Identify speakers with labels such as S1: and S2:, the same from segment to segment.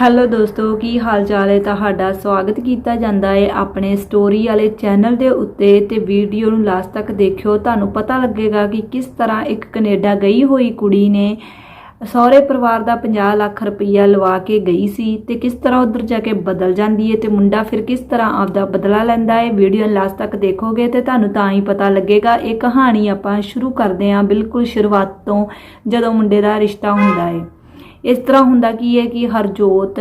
S1: Hello ਦੋਸਤੋ, ਕੀ ਹਾਲ ਚਾਲ ਹੈ? ਤੁਹਾਡਾ ਸਵਾਗਤ ਕੀਤਾ ਜਾਂਦਾ ਹੈ ਆਪਣੇ ਸਟੋਰੀ ਵਾਲੇ ਚੈਨਲ ਦੇ ਉੱਤੇ ਤੇ ਵੀਡੀਓ ਨੂੰ ਲਾਸਟ ਤੱਕ ਦੇਖਿਓ। ਤੁਹਾਨੂੰ ਪਤਾ ਲੱਗੇਗਾ ਕਿ ਕਿਸ ਤਰ੍ਹਾਂ ਇੱਕ ਕੈਨੇਡਾ ਗਈ ਹੋਈ ਕੁੜੀ ਨੇ ਸਹੁਰੇ ਪਰਿਵਾਰ ਦਾ 50 ਲੱਖ ਰੁਪਈਆ ਲਵਾ ਕੇ ਗਈ ਸੀ ਤੇ ਕਿਸ ਤਰ੍ਹਾਂ ਉਧਰ ਜਾ ਕੇ ਬਦਲ ਜਾਂਦੀ ਹੈ ਤੇ ਮੁੰਡਾ ਫਿਰ ਕਿਸ ਤਰ੍ਹਾਂ ਆਪਦਾ ਬਦਲਾ ਲੈਂਦਾ ਹੈ? ਵੀਡੀਓ ਲਾਸਟ ਤੱਕ ਦੇਖੋਗੇ ਤੇ ਤੁਹਾਨੂੰ ਤਾਂ ਹੀ ਪਤਾ ਲੱਗੇਗਾ। ਇਹ ਕਹਾਣੀ ਆਪਾਂ ਸ਼ੁਰੂ ਕਰਦੇ ਹਾਂ ਬਿਲਕੁਲ ਸ਼ੁਰੂਆਤ ਤੋਂ ਜਦੋਂ ਮੁੰਡੇ ਦਾ ਰਿਸ਼ਤਾ ਹੁੰਦਾ ਹੈ। ਇਸ ਤਰ੍ਹਾਂ ਹੁੰਦਾ ਕੀ ਹੈ ਕਿ ਹਰਜੋਤ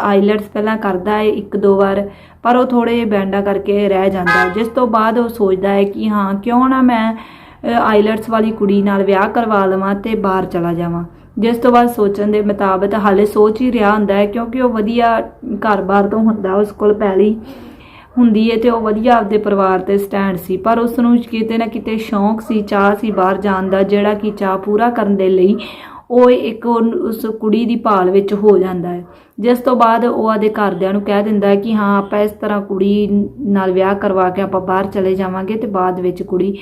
S1: ਆਈਲੈਟਸ ਪਹਿਲਾਂ ਕਰਦਾ ਹੈ ਇੱਕ ਦੋ ਵਾਰ, ਪਰ ਉਹ ਥੋੜੇ ਬੈਂਡਾ ਕਰਕੇ ਰਹਿ ਜਾਂਦਾ ਜਿਸ ਤੋਂ ਬਾਅਦ ਉਹ ਸੋਚਦਾ ਹੈ ਕਿ ਹਾਂ, ਕਿਉਂ ਨਾ ਮੈਂ ਆਈਲੈਟਸ ਵਾਲੀ ਕੁੜੀ ਨਾਲ ਵਿਆਹ ਕਰਵਾ ਲਵਾਂ ਤੇ ਬਾਹਰ ਚਲਾ ਜਾਵਾਂ। ਜਿਸ ਤੋਂ ਬਾਅਦ ਸੋਚਣ ਦੇ ਮੁਤਾਬਕ ਹਾਲੇ ਸੋਚ ਹੀ ਰਿਹਾ ਹੁੰਦਾ ਹੈ, ਕਿਉਂਕਿ ਉਹ ਵਧੀਆ ਘਰ-ਬਾਰ ਤੋਂ ਹੁੰਦਾ, ਉਸ ਕੋਲ ਪਹਿਲੀ ਹੁੰਦੀ ਹੈ ਤੇ ਉਹ ਵਧੀਆ ਆਪਦੇ ਪਰਿਵਾਰ ਤੇ ਸਟੈਂਡ ਸੀ। ਪਰ ਉਸ ਨੂੰ ਕਿਤੇ ਨਾ ਕਿਤੇ ਸ਼ੌਂਕ ਸੀ ਚਾਹ ਸੀ ਬਾਹਰ ਜਾਣ ਦਾ, ਜਿਹੜਾ ਕਿ ਚਾਹ ਪੂਰਾ ਕਰਨ ਦੇ ਲਈ ਉਹ ਇੱਕ ਉਸ ਕੁੜੀ ਦੀ ਭਾਲ ਵਿੱਚ ਹੋ ਜਾਂਦਾ ਹੈ। ਜਿਸ ਤੋਂ ਬਾਅਦ ਉਹ ਆਦੇ ਘਰਦਿਆਂ ਨੂੰ ਕਹਿ ਦਿੰਦਾ ਹੈ ਕਿ ਹਾਂ, ਆਪਾਂ ਇਸ ਤਰ੍ਹਾਂ ਕੁੜੀ ਨਾਲ ਵਿਆਹ ਕਰਵਾ ਕੇ ਆਪਾਂ ਬਾਹਰ ਚਲੇ ਜਾਵਾਂਗੇ ਤੇ ਬਾਅਦ ਵਿੱਚ ਕੁੜੀ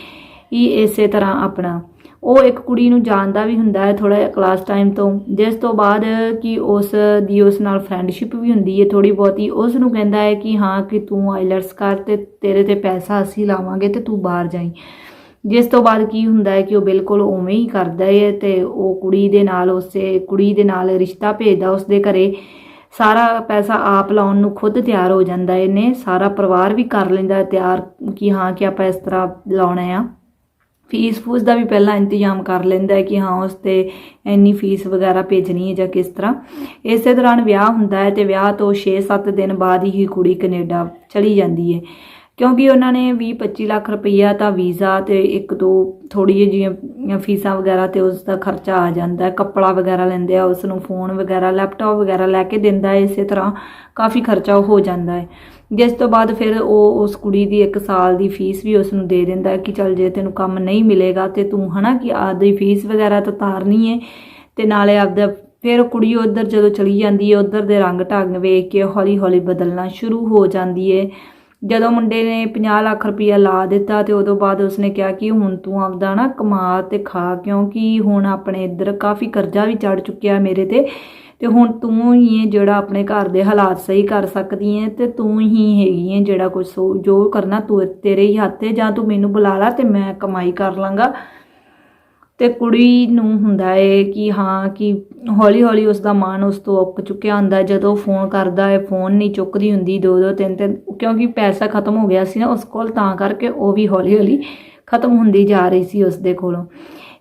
S1: ਹੀ ਇਸੇ ਤਰ੍ਹਾਂ ਆਪਣਾ। ਉਹ ਇੱਕ ਕੁੜੀ ਨੂੰ ਜਾਣਦਾ ਵੀ ਹੁੰਦਾ ਹੈ ਥੋੜਾ ਕਲਾਸ ਟਾਈਮ ਤੋਂ। ਜਿਸ ਤੋਂ ਬਾਅਦ ਕਿ ਉਸ ਦੀ ਉਸ ਨਾਲ ਫਰੈਂਡਸ਼ਿਪ ਵੀ ਹੁੰਦੀ ਹੈ ਥੋੜੀ ਬਹੁਤੀ, ਉਸ ਨੂੰ ਕਹਿੰਦਾ ਹੈ ਕਿ ਹਾਂ, ਕਿ ਤੂੰ ਆਈਲੈਟਸ ਕਰ ਤੇ ਤੇਰੇ ਤੇ ਪੈਸਾ ਅਸੀਂ ਲਾਵਾਂਗੇ ਤੇ ਤੂੰ ਬਾਹਰ ਜਾਈਂ। ਜਿਸ ਤੋਂ ਬਾਅਦ ਕੀ ਹੁੰਦਾ ਹੈ ਕਿ ਉਹ ਬਿਲਕੁਲ ਉਵੇਂ ਹੀ ਕਰਦਾ ਹੈ ਤੇ ਉਹ ਕੁੜੀ ਦੇ ਨਾਲ ਉਸੇ, ਕੁੜੀ ਦੇ ਨਾਲ ਰਿਸ਼ਤਾ ਭੇਜਦਾ, ਉਸਦੇ ਘਰੇ ਸਾਰਾ ਪੈਸਾ ਆਪ ਲਾਉਣ ਨੂੰ ਖੁਦ ਤਿਆਰ ਹੋ ਜਾਂਦਾ ਇਹਨੇ ਸਾਰਾ ਪਰਿਵਾਰ ਵੀ ਕਰ ਲੈਂਦਾ ਤਿਆਰ ਕਿ ਹਾਂ ਕਿ ਆਪਾਂ ਇਸ ਤਰ੍ਹਾਂ ਲਾਉਣਾ ਆ। ਫੀਸ ਫੂਸ ਦਾ ਵੀ ਪਹਿਲਾਂ ਇੰਤਜ਼ਾਮ ਕਰ ਲੈਂਦਾ ਹੈ ਕਿ ਹਾਂ ਉਸ ਤੇ ਇੰਨੀ ਫੀਸ ਵਗੈਰਾ ਭੇਜਣੀ ਹੈ ਜਾਂ ਕਿਸ ਤਰ੍ਹਾਂ। ਇਸੇ ਦੌਰਾਨ ਵਿਆਹ ਹੁੰਦਾ ਹੈ ਤੇ ਵਿਆਹ ਤੋਂ 6-7 ਦਿਨ ਬਾਅਦ ਹੀ ਕੁੜੀ ਕੈਨੇਡਾ ਚਲੀ ਜਾਂਦੀ ਹੈ। ਕਿਉਂਕਿ ਉਹਨਾਂ ਨੇ 20-25 ਲੱਖ ਰੁਪਈਆ ਤਾਂ ਵੀਜ਼ਾ ਤੇ ਇੱਕ ਦੋ ਥੋੜੀ ਜਿਹੀ ਜਿਹੀਆਂ ਫੀਸਾਂ ਵਗੈਰਾ ਤੇ ਉਸ ਦਾ ਖਰਚਾ ਆ ਜਾਂਦਾ ਹੈ। ਕੱਪੜਾ ਵਗੈਰਾ ਲੈਂਦੇ ਆ, ਉਸ ਨੂੰ ਫੋਨ ਵਗੈਰਾ, ਲੈਪਟਾਪ ਵਗੈਰਾ ਲੈ ਕੇ ਦਿੰਦਾ ਹੈ। ਇਸੇ ਤਰ੍ਹਾਂ ਕਾਫੀ ਖਰਚਾ ਹੋ ਜਾਂਦਾ ਹੈ। ਜਿਸ ਤੋਂ ਬਾਅਦ ਫਿਰ ਉਹ, ਉਸ ਕੁੜੀ ਦੀ 1 ਸਾਲ ਦੀ ਫੀਸ ਵੀ ਉਸ ਨੂੰ ਦੇ ਦਿੰਦਾ ਕਿ ਚੱਲ ਜੇ ਤੈਨੂੰ ਕੰਮ ਨਹੀਂ ਮਿਲੇਗਾ ਤੇ ਤੂੰ ਹਨਾ ਕਿ ਆਪਦੀ ਫੀਸ ਵਗੈਰਾ ਤਾਂ ਤਾਰਨੀ ਹੈ ਤੇ ਨਾਲੇ ਆਪਦਾ ਫਿਰ ਕੁੜੀ ਉਧਰ ਜਦੋਂ ਚਲੀ ਜਾਂਦੀ ਹੈ, ਉਧਰ ਦੇ ਰੰਗ ਢੰਗ ਵੇਖ ਕੇ ਹੌਲੀ ਹੌਲੀ ਬਦਲਣਾ ਸ਼ੁਰੂ ਹੋ ਜਾਂਦੀ ਹੈ। ਜਦੋਂ ਮੁੰਡੇ ਨੇ 50 ਲੱਖ ਰੁਪਈਆ ਲਾ ਦਿੱਤਾ ਤੇ ਉਦੋਂ ਬਾਅਦ ਉਸਨੇ ਕਿਹਾ ਕਿ ਹੁਣ ਤੂੰ ਆਪਦਾ ਨਾ ਕਮਾ ਤੇ ਖਾ, ਕਿਉਂਕਿ ਹੁਣ ਆਪਣੇ ਇੱਧਰ ਕਾਫੀ ਕਰਜ਼ਾ ਵੀ ਚੜ ਚੁੱਕਿਆ ਮੇਰੇ ਤੇ ਤੇ ਹੁਣ ਤੂੰ ਹੀ ਹੈ ਜਿਹੜਾ ਆਪਣੇ ਘਰ ਦੇ ਹਾਲਾਤ ਸਹੀ ਕਰ ਸਕਦੀ ਹੈ ਤੇ ਤੂੰ ਹੀ ਹੈਗੀ ਹੈ ਜਿਹੜਾ ਕੁਝ ਜੋ ਕਰਨਾ ਤੂੰ ਤੇਰੇ ਹੀ ਹੱਥ ਹੈ ਜਾਂ ਤੂੰ ਮੈਨੂੰ ਬੁਲਾ ਲਾ ਤੇ ਮੈਂ ਕਮਾਈ ਕਰ ਲਾਂਗਾ। ਤੇ ਕੁੜੀ ਨੂੰ ਹੁੰਦਾ ਏ ਕਿ ਹਾਂ, ਕਿ ਹੌਲੀ ਹੌਲੀ ਉਸ ਦਾ ਮਨ ਉਸ ਤੋਂ ਉੱਕ ਚੁੱਕਿਆ ਹੁੰਦਾ ਜਦੋਂ ਫੋਨ ਕਰਦਾ ਹੈ, ਫੋਨ ਨਹੀਂ ਚੁੱਕਦੀ ਹੁੰਦੀ ਦੋ ਦੋ ਤਿੰਨ ਤਿੰਨ, ਕਿਉਂਕਿ ਪੈਸਾ ਖਤਮ ਹੋ ਗਿਆ ਸੀ ਨਾ ਉਸ ਕੋਲ, ਤਾਂ ਕਰਕੇ ਉਹ ਵੀ ਹੌਲੀ ਹੌਲੀ ਖਤਮ ਹੁੰਦੀ ਜਾ ਰਹੀ ਸੀ ਉਸ ਦੇ ਕੋਲੋਂ।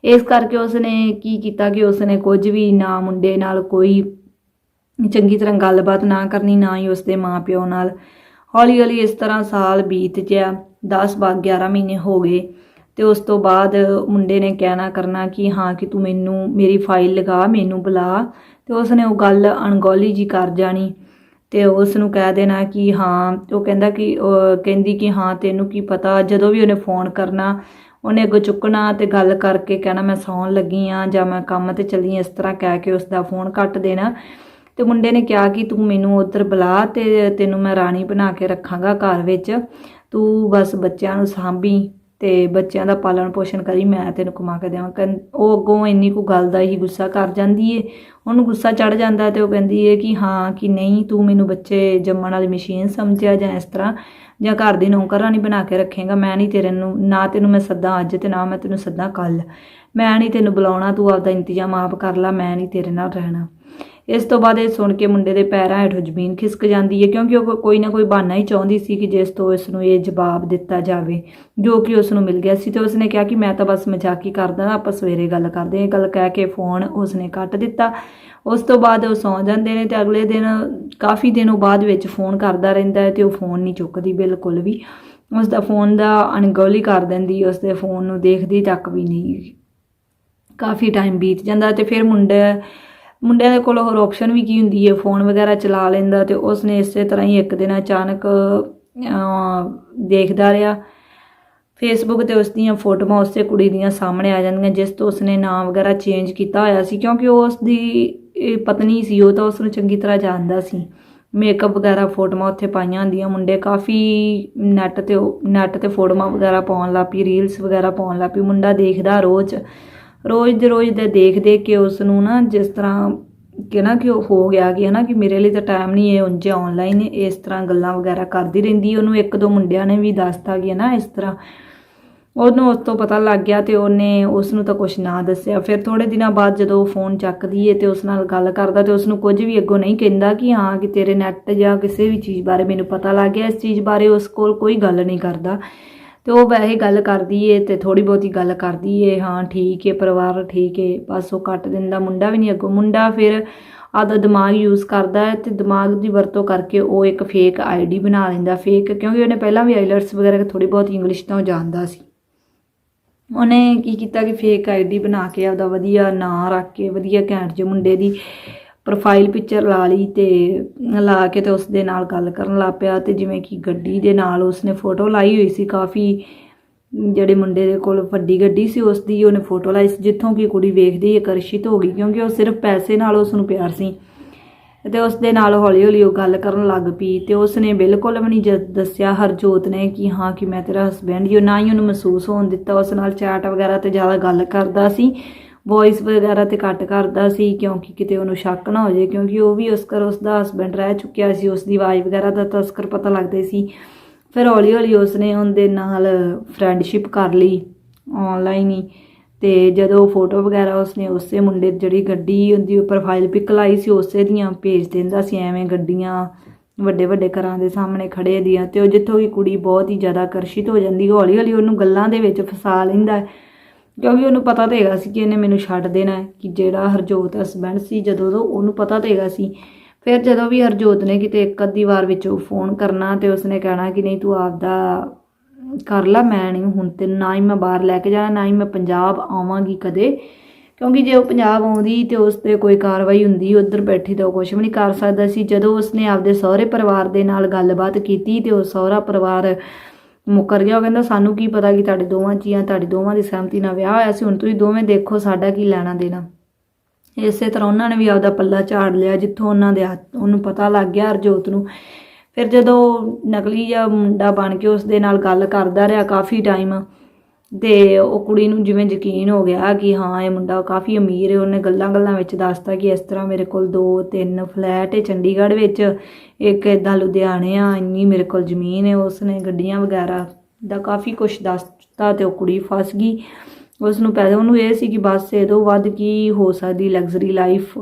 S1: ਇਸ ਕਰਕੇ ਉਸਨੇ ਕੀ ਕੀਤਾ ਕਿ ਉਸਨੇ ਕੁਝ ਵੀ ਨਾ ਮੁੰਡੇ ਨਾਲ ਕੋਈ ਚੰਗੀ ਤਰ੍ਹਾਂ ਗੱਲਬਾਤ ਨਾ ਕਰਨੀ, ਨਾ ਹੀ ਉਸਦੇ ਮਾਪਿਓ ਨਾਲ। ਹੌਲੀ ਹੌਲੀ ਇਸ ਤਰ੍ਹਾਂ ਸਾਲ ਬੀਤ ਗਿਆ 10 ਬਾਅਦ 11 ਮਹੀਨੇ ਹੋ ਗਏ। ਤੇ ਉਸ ਤੋਂ ਬਾਅਦ ਮੁੰਡੇ ਨੇ ਕਹਿਣਾ ਕਰਨਾ ਕਿ ਹਾਂ ਕਿ ਤੂੰ ਮੈਨੂੰ ਮੇਰੀ ਫਾਈਲ ਲਗਾ ਮੈਨੂੰ ਬੁਲਾ। ਤੇ ਉਸਨੇ ਉਹ ਗੱਲ ਅਣਗੌਲੀ ਜੀ ਕਰ ਜਾਣੀ। ਤੇ ਉਸ ਨੂੰ ਕਹਿ ਦੇਣਾ ਕਿ ਹਾਂ ਉਹ ਕਹਿੰਦਾ ਕਿ ਕਹਿੰਦੀ ਕਿ ਹਾਂ ਤੈਨੂੰ ਕੀ ਪਤਾ ਜਦੋਂ ਵੀ ਉਹਨੇ ਫੋਨ ਕਰਨਾ ਉਹਨੇ ਅੱਗੋਂ ਚੁੱਕਣਾ ਤੇ ਗੱਲ ਕਰਕੇ ਕਹਿਣਾ ਮੈਂ ਸੌਣ ਲੱਗੀ ਆ ਜਾਂ ਮੈਂ ਕੰਮ ਤੇ ਚੱਲੀ ਆਂ, ਇਸ ਤਰ੍ਹਾਂ ਕਹਿ ਕੇ ਉਸ ਦਾ ਫੋਨ ਕੱਟ ਦੇਣਾ। ਤੇ ਮੁੰਡੇ ਨੇ ਕਿਹਾ ਕਿ ਤੂੰ ਮੈਨੂੰ ਉੱਧਰ ਬੁਲਾ ਤੇ ਤੈਨੂੰ ਮੈਂ ਰਾਣੀ ਬਣਾ ਕੇ ਰੱਖਾਂਗਾ ਘਰ ਵਿੱਚ। ਤੂੰ ਬਸ ਬੱਚਿਆਂ ਨੂੰ ਸਾਂਭੀ। ਤੇ ਬੱਚਿਆਂ ਦਾ ਪਾਲਣ ਪੋਸ਼ਣ ਕਰੀ ਮੈਂ ਤੈਨੂੰ ਕਮਾ ਕੇ ਦੇਵਾਂ ਕਹਿੰ- ਉਹ ਅੱਗੋਂ ਇੰਨੀ ਕੁ ਗੱਲ ਦਾ ਹੀ ਗੁੱਸਾ ਕਰ ਜਾਂਦੀ ਏ। ਉਹਨੂੰ ਗੁੱਸਾ ਚੜ ਜਾਂਦਾ ਤੇ ਉਹ ਕਹਿੰਦੀ ਏ ਕਿ ਹਾਂ, ਕਿ ਨਹੀਂ, ਤੂੰ ਮੈਨੂੰ ਬੱਚੇ ਜੰਮਣ ਵਾਲੀ ਮਸ਼ੀਨ ਸਮਝਿਆ ਜਾਂ ਇਸ ਤਰ੍ਹਾਂ, ਜਾਂ ਘਰ ਦੀ ਨੌਕਰਾਨੀ ਬਣਾ ਕੇ ਰੱਖੇਗਾ। ਮੈਂ ਨਹੀਂ ਤੇਰੇ ਨੂੰ, ਨਾ ਤੈਨੂੰ ਮੈਂ ਸੱਦਾ ਅੱਜ ਤੇ ਨਾ ਮੈਂ ਤੈਨੂੰ ਸੱਦਾ ਕੱਲ ਮੈਂ ਨਹੀਂ ਤੈਨੂੰ ਬੁਲਾਉਣਾ, ਤੂੰ ਆਪਦਾ ਇੰਤਜ਼ਾਮ ਆਪ ਕਰ ਲੈ, ਮੈਂ ਨਹੀਂ ਤੇਰੇ ਨਾਲ ਰਹਿਣਾ। ਇਸ ਤੋਂ ਬਾਅਦ ਇਹ ਸੁਣ ਕੇ ਮੁੰਡੇ ਦੇ ਪੈਰਾਂ ਹੇਠੋਂ ਜ਼ਮੀਨ ਖਿਸਕ ਜਾਂਦੀ ਹੈ, ਕਿਉਂਕਿ ਉਹ ਕੋਈ ਨਾ ਕੋਈ ਬਹਾਨਾ ਹੀ ਚਾਹੁੰਦੀ ਸੀ ਕਿ ਜਿਸ ਤੋਂ ਇਸ ਨੂੰ ਇਹ ਜਵਾਬ ਦਿੱਤਾ ਜਾਵੇ, ਜੋ ਕਿ ਉਸ ਨੂੰ ਮਿਲ ਗਿਆ ਸੀ। ਤੇ ਉਸਨੇ ਕਿਹਾ ਕਿ ਮੈਂ ਤਾਂ ਬਸ ਮਜ਼ਾਕ ਹੀ ਕਰਦਾ ਆਪਾਂ ਸਵੇਰੇ ਗੱਲ ਕਰਦੇ ਹਾਂ। ਗੱਲ ਕਹਿ ਕੇ ਫੋਨ ਉਸਨੇ ਕੱਟ ਦਿੱਤਾ। ਉਸ ਤੋਂ ਬਾਅਦ ਉਹ ਸੌਂ ਜਾਂਦੇ ਨੇ ਤੇ ਅਗਲੇ ਦਿਨ ਕਾਫੀ ਦਿਨੋਂ ਬਾਅਦ ਵਿੱਚ ਫੋਨ ਕਰਦਾ ਰਹਿੰਦਾ ਹੈ ਤੇ ਉਹ ਫੋਨ ਨਹੀਂ ਚੁੱਕਦੀ ਬਿਲਕੁਲ ਵੀ। ਉਸ ਦਾ ਫੋਨ ਦਾ ਅਣਗੌਲੀ ਕਰ ਦਿੰਦੀ ਉਸ ਦੇ ਫੋਨ ਨੂੰ ਦੇਖਦੀ ਤੱਕ ਵੀ ਨਹੀਂ। ਕਾਫੀ ਟਾਈਮ ਬੀਤ ਜਾਂਦਾ ਤੇ ਫਿਰ ਮੁੰਡਾ ਮੁੰਡਿਆਂ ਦੇ ਕੋਲ ਹੋਰ ਆਪਸ਼ਨ ਵੀ ਕੀ ਹੁੰਦੀ ਹੈ? ਫੋਨ ਵਗੈਰਾ ਚਲਾ ਲੈਂਦਾ ਤੇ ਉਸਨੇ ਇਸੇ ਤਰ੍ਹਾਂ ਹੀ ਇੱਕ ਦਿਨ ਅਚਾਨਕ ਦੇਖਦਾ ਰਿਹਾ। ਫੇਸਬੁੱਕ ਤੇ ਉਸ ਦੀਆਂ ਫੋਟੋਆਂ ਉਸੇ ਕੁੜੀ ਦੀਆਂ ਸਾਹਮਣੇ ਆ ਜਾਂਦੀਆਂ, ਜਿਸ ਤੋਂ ਉਸਨੇ ਨਾਮ ਵਗੈਰਾ ਚੇਂਜ ਕੀਤਾ ਹੋਇਆ ਸੀ। ਕਿਉਂਕਿ ਉਹ ਉਸ ਦੀ ਇਹ ਪਤਨੀ ਸੀ, ਉਹ ਤਾਂ ਉਸ ਨੂੰ ਚੰਗੀ ਤਰ੍ਹਾਂ ਜਾਣਦਾ ਸੀ। ਮੇਕਅਪ ਵਗੈਰਾ ਫੋਟੋਆਂ ਉੱਥੇ ਪਾਈਆਂ ਹੁੰਦੀਆਂ, ਮੁੰਡੇ ਕਾਫੀ ਨੈਟ ਤੇ ਨੈਟ ਤੇ ਫੋਟੋਆਂ ਵਗੈਰਾ ਪਾਉਣ ਲੱਗ ਪਈ ਰੀਲਸ ਵਗੈਰਾ ਪਾਉਣ ਲੱਗ ਪਈ। ਮੁੰਡਾ ਦੇਖਦਾ ਰੋਜ਼। ਰੋਜ਼ ਦੇ ਰੋਜ਼ ਦੇ ਦੇਖ ਦੇਖ ਕੇ ਉਸ ਨੂੰ ਨਾ ਜਿਸ ਤਰ੍ਹਾਂ ਕਿ ਨਾ ਕਿ ਉਹ ਹੋ ਗਿਆ ਕਿ ਹਨਾ ਕਿ ਮੇਰੇ ਲਈ ਤਾਂ ਟਾਈਮ ਨਹੀਂ ਹੈ ਉਂਝ ਆਨਲਾਈਨ ਇਸ ਤਰ੍ਹਾਂ ਗੱਲਾਂ ਵਗੈਰਾ ਕਰਦੀ ਰਹਿੰਦੀ, ਉਹਨੂੰ ਇੱਕ ਦੋ ਮੁੰਡਿਆਂ ਨੇ ਵੀ ਦੱਸਤਾ ਕਿ ਨਾ ਇਸ ਤਰ੍ਹਾਂ। ਉਹਨੂੰ ਉਸ ਤੋਂ ਪਤਾ ਲੱਗ ਗਿਆ ਤੇ ਉਹਨੇ ਉਸ ਨੂੰ ਤਾਂ ਕੁਝ ਨਾ ਦੱਸਿਆ। ਫਿਰ ਥੋੜੇ ਦਿਨਾਂ ਬਾਅਦ ਜਦੋਂ ਉਹ ਫੋਨ ਚੱਕਦੀ ਏ ਤੇ ਉਸ ਨਾਲ ਗੱਲ ਕਰਦਾ ਤੇ ਉਸ ਨੂੰ ਕੁਝ ਵੀ ਅੱਗੋਂ ਨਹੀਂ ਕਹਿੰਦਾ ਕਿ ਹਾਂ, ਕਿ ਤੇਰੇ ਨੈਟ ਜਾਂ ਕਿਸੇ ਵੀ ਚੀਜ਼ ਬਾਰੇ ਮੈਨੂੰ ਪਤਾ ਲੱਗ ਗਿਆ। ਇਸ ਚੀਜ਼ ਬਾਰੇ ਉਸ ਕੋਲ ਕੋਈ ਗੱਲ ਨਹੀਂ ਕਰਦਾ। ਤੇ ਉਹ ਵੈਸੇ ਗੱਲ ਕਰਦੀ ਏ ਤੇ ਥੋੜੀ ਬਹੁਤੀ ਗੱਲ ਕਰਦੀ ਏ, ਹਾਂ ਠੀਕ ਏ, ਪਰਿਵਾਰ ਠੀਕ ਏ, ਬਸ ਉਹ ਕੱਟ ਦਿੰਦਾ, ਮੁੰਡਾ ਵੀ ਨਹੀਂ ਅੱਗੋਂ, ਮੁੰਡਾ ਫਿਰ ਆਦਾ ਦਿਮਾਗ ਯੂਜ਼ ਕਰਦਾ ਹੈ ਤੇ ਦਿਮਾਗ ਦੀ ਵਰਤੋਂ ਕਰਕੇ ਉਹ ਇੱਕ ਫੇਕ ਆਈਡੀ ਬਣਾ ਲੈਂਦਾ ਫੇਕ ਕਿਉਂਕਿ ਉਹਨੇ ਪਹਿਲਾਂ ਵੀ ਆਈਲਟਸ ਵਗੈਰਾ ਥੋੜੀ ਬਹੁਤ ਇੰਗਲਿਸ਼ ਤਾਂ ਉਹ ਜਾਣਦਾ ਸੀ। ਉਹਨੇ ਕੀ ਕੀਤਾ ਕਿ ਫੇਕ ਆਈਡੀ ਬਣਾ ਕੇ ਆਪਦਾ ਵਧੀਆ ਨਾਂ ਰੱਖ ਕੇ, ਵਧੀਆ ਘੈਂਟ ਜਿਹੇ ਮੁੰਡੇ ਦੀ ਪ੍ਰੋਫਾਈਲ ਪਿਕਚਰ ਲਾ ਲਈ ਤੇ ਲਾ ਕੇ ਤੇ ਉਸ ਦੇ ਨਾਲ ਗੱਲ ਕਰਨ ਲੱਗ ਪਿਆ ਤੇ ਜਿਵੇਂ ਕਿ ਗੱਡੀ ਦੇ ਨਾਲ ਉਸਨੇ ਫੋਟੋ ਲਾਈ ਹੋਈ ਸੀ, ਕਾਫੀ ਜਿਹੜੇ ਮੁੰਡੇ ਦੇ ਕੋਲ ਵੱਡੀ ਗੱਡੀ ਸੀ ਉਸ ਦੀ ਉਹਨੇ ਫੋਟੋ ਲਾਈ ਸੀ, ਜਿੱਥੋਂ ਕਿ ਕੁੜੀ ਵੇਖਦੀ ਆਕਰਸ਼ਿਤ ਹੋ ਗਈ ਕਿਉਂਕਿ ਉਹ ਸਿਰਫ ਪੈਸੇ ਨਾਲ ਉਸ ਨੂੰ ਪਿਆਰ ਸੀ ਤੇ ਉਸ ਦੇ ਨਾਲ ਹੌਲੀ ਹੌਲੀ ਉਹ ਗੱਲ ਕਰਨ ਲੱਗ ਪਈ ਤੇ ਉਸ ਨੇ ਬਿਲਕੁਲ ਵੀ ਨਹੀਂ ਜ- ਦੱਸਿਆ ਹਰਜੋਤ ਨੇ ਕਿ ਹਾਂ, ਕਿ ਮੈਂ ਤੇਰਾ ਹਸਬੈਂਡ ਹੀ ਹਾਂ। ਨਾ ਹੀ ਉਹਨੂੰ ਮਹਿਸੂਸ ਹੋਣ ਦਿੱਤਾ, ਉਸ ਨਾਲ ਚੈਟ ਵਗੈਰਾ ਤੇ ਜ਼ਿਆਦਾ ਗੱਲ ਕਰਦਾ ਸੀ ਵੌਇਸ ਵਗੈਰਾ ਤੇ ਘੱਟ ਕਰਦਾ ਸੀ ਕਿਉਂਕਿ ਕਿਤੇ ਉਹਨੂੰ ਸ਼ੱਕ ਨਾ ਹੋ ਜਾਏ, ਕਿਉਂਕਿ ਉਹ ਵੀ ਉਸਕਰ ਉਸਦਾ ਉਸ ਹਸਬੈਂਡ ਰਹਿ ਚੁੱਕਿਆ ਸੀ ਉਸ ਦੀ ਆਵਾਜ਼ ਵਗੈਰਾ ਦਾ ਤਾਂ ਉਸਕਰ ਪਤਾ ਲੱਗਦੇ ਸੀ। ਫਿਰ ਹੌਲੀ ਹੌਲੀ ਉਸਨੇ ਉਹਦੇ ਨਾਲ ਫਰੈਂਡਸ਼ਿਪ ਕਰ ਲਈ ਆਨਲਾਈਨ ਹੀ ਤੇ ਜਦੋਂ ਫੋਟੋ ਵਗੈਰਾ ਉਸਨੇ ਉਸੇ ਮੁੰਡੇ ਜਿਹੜੀ ਗੱਡੀ ਉਹਦੀ ਪ੍ਰੋਫਾਈਲ ਪਿਕ ਲਾਈ ਸੀ, ਉਸੇ ਦੀਆਂ ਭੇਜ ਦਿੰਦਾ ਸੀ, ਐਵੇਂ ਗੱਡੀਆਂ ਵੱਡੇ ਵੱਡੇ ਘਰਾਂ ਦੇ ਸਾਹਮਣੇ ਖੜੇ ਦੀਆਂ ਤੇ ਉਹ ਜਿੱਥੋਂ ਵੀ ਕੁੜੀ ਬਹੁਤ ਹੀ ਜ਼ਿਆਦਾ ਆਕਰਸ਼ਿਤ ਹੋ ਜਾਂਦੀ ਹੌਲੀ ਹੌਲੀ ਉਹਨੂੰ ਗੱਲਾਂ ਦੇ ਵਿੱਚ ਫਸਾ ਲੈਂਦਾ ਕਿਉਂਕਿ ਉਹਨੂੰ ਪਤਾ ਤਾਂ ਹੈਗਾ ਸੀ ਕਿ ਇਹਨੇ ਮੈਨੂੰ ਛੱਡ ਦੇਣਾ ਹੈ, ਕਿ ਜਿਹੜਾ ਹਰਜੋਤ ਹਸਬੈਂਡ ਸੀ, ਜਦੋਂ ਤੋਂ ਉਹਨੂੰ ਪਤਾ ਤਾਂ ਹੈਗਾ ਸੀ। ਫਿਰ ਜਦੋਂ ਵੀ ਹਰਜੋਤ ਨੇ ਕਿਤੇ ਇੱਕ ਅੱਧੀ ਵਾਰ ਵਿੱਚ ਫੋਨ ਕਰਨਾ ਤੇ ਉਸਨੇ ਕਹਿਣਾ ਕਿ ਨਹੀਂ ਤੂੰ ਆਪਦਾ ਕਰ ਲੈ, ਮੈਂ ਨਹੀਂ ਹੁਣ ਤੇ ਨਾ ਹੀ ਮੈਂ ਬਾਹਰ ਲੈ ਕੇ ਜਾਣਾ, ਨਾ ਹੀ ਮੈਂ ਪੰਜਾਬ ਆਵਾਂਗੀ ਕਦੇ। ਕਿਉਂਕਿ ਜੇ ਉਹ ਪੰਜਾਬ ਆਉਂਦੀ ਤੇ ਉਸ ਤੇ ਕੋਈ ਕਾਰਵਾਈ ਹੁੰਦੀ, ਉੱਧਰ ਬੈਠੀ ਤਾਂ ਉਹ ਕੁਝ ਵੀ ਨਹੀਂ ਕਰ ਸਕਦਾ ਸੀ। ਜਦੋਂ ਉਸਨੇ ਆਪਦੇ ਸਹੁਰੇ ਪਰਿਵਾਰ ਦੇ ਨਾਲ ਗੱਲਬਾਤ ਕੀਤੀ ਤੇ ਉਹ ਸਹੁਰਾ ਪਰਿਵਾਰ ਮੁੱਕਰ ਗਿਆ, ਉਹ ਕਹਿੰਦਾ, ਸਾਨੂੰ ਕੀ ਪਤਾ ਕਿ ਤੁਹਾਡੇ ਦੋਵਾਂ ਜੀਆਂ, ਤੁਹਾਡੀ ਦੋਵਾਂ ਦੀ ਸਹਿਮਤੀ ਨਾਲ ਵਿਆਹ ਹੋਇਆ ਸੀ, ਹੁਣ ਤੁਸੀਂ ਦੋਵੇਂ ਦੇਖੋ ਸਾਡਾ ਕੀ ਲੈਣਾ ਦੇਣਾ। ਇਸੇ ਤਰ੍ਹਾਂ ਉਹਨਾਂ ਨੇ ਵੀ ਆਪਦਾ ਪੱਲਾ ਝਾੜ ਲਿਆ, ਜਿੱਥੋਂ ਉਹਨਾਂ ਦੇ ਉਹਨੂੰ ਪਤਾ ਲੱਗ ਗਿਆ ਹਰਜੋਤ ਨੂੰ। ਫਿਰ ਜਦੋਂ ਨਕਲੀ ਜਾਂ ਮੁੰਡਾ ਬਣ ਕੇ ਉਸ ਦੇ ਨਾਲ ਗੱਲ ਕਰਦਾ ਰਿਹਾ, ਕਾਫੀ ਟਾਈਮ ਤੇ ਉਹ ਕੁੜੀ ਨੂੰ ਜਿਵੇਂ ਯਕੀਨ ਹੋ ਗਿਆ ਕਿ ਹਾਂ, ਇਹ ਮੁੰਡਾ ਕਾਫੀ ਅਮੀਰ ਹੈ। ਉਹਨੇ ਗੱਲਾਂ-ਗੱਲਾਂ ਵਿੱਚ ਦੱਸਤਾ ਕਿ ਇਸ ਤਰ੍ਹਾਂ ਮੇਰੇ ਕੋਲ ਦੋ, ਤਿੰਨ ਫਲੈਟ ਹੈ ਚੰਡੀਗੜ੍ਹ ਵਿੱਚ। ਇੱਕ ਇਦਾਂ ਲੁਧਿਆਣੇ ਆ, ਇੰਨੀ ਮੇਰੇ ਕੋਲ ਜ਼ਮੀਨ ਹੈ। ਉਸਨੇ ਗੱਡੀਆਂ ਵਗੈਰਾ ਦਾ ਕਾਫੀ ਕੁਝ ਦੱਸਤਾ ਤੇ ਉਹ ਕੁੜੀ ਫਸ ਗਈ। ਉਸ ਨੂੰ ਪੈਸੇ ਉਹਨੂੰ ਇਹ ਸੀ ਕਿ ਬਸ ਇਹ ਤੋਂ ਵੱਧ ਕੀ ਹੋ ਸਕਦੀ ਲਗਜ਼ਰੀ ਲਾਈਫ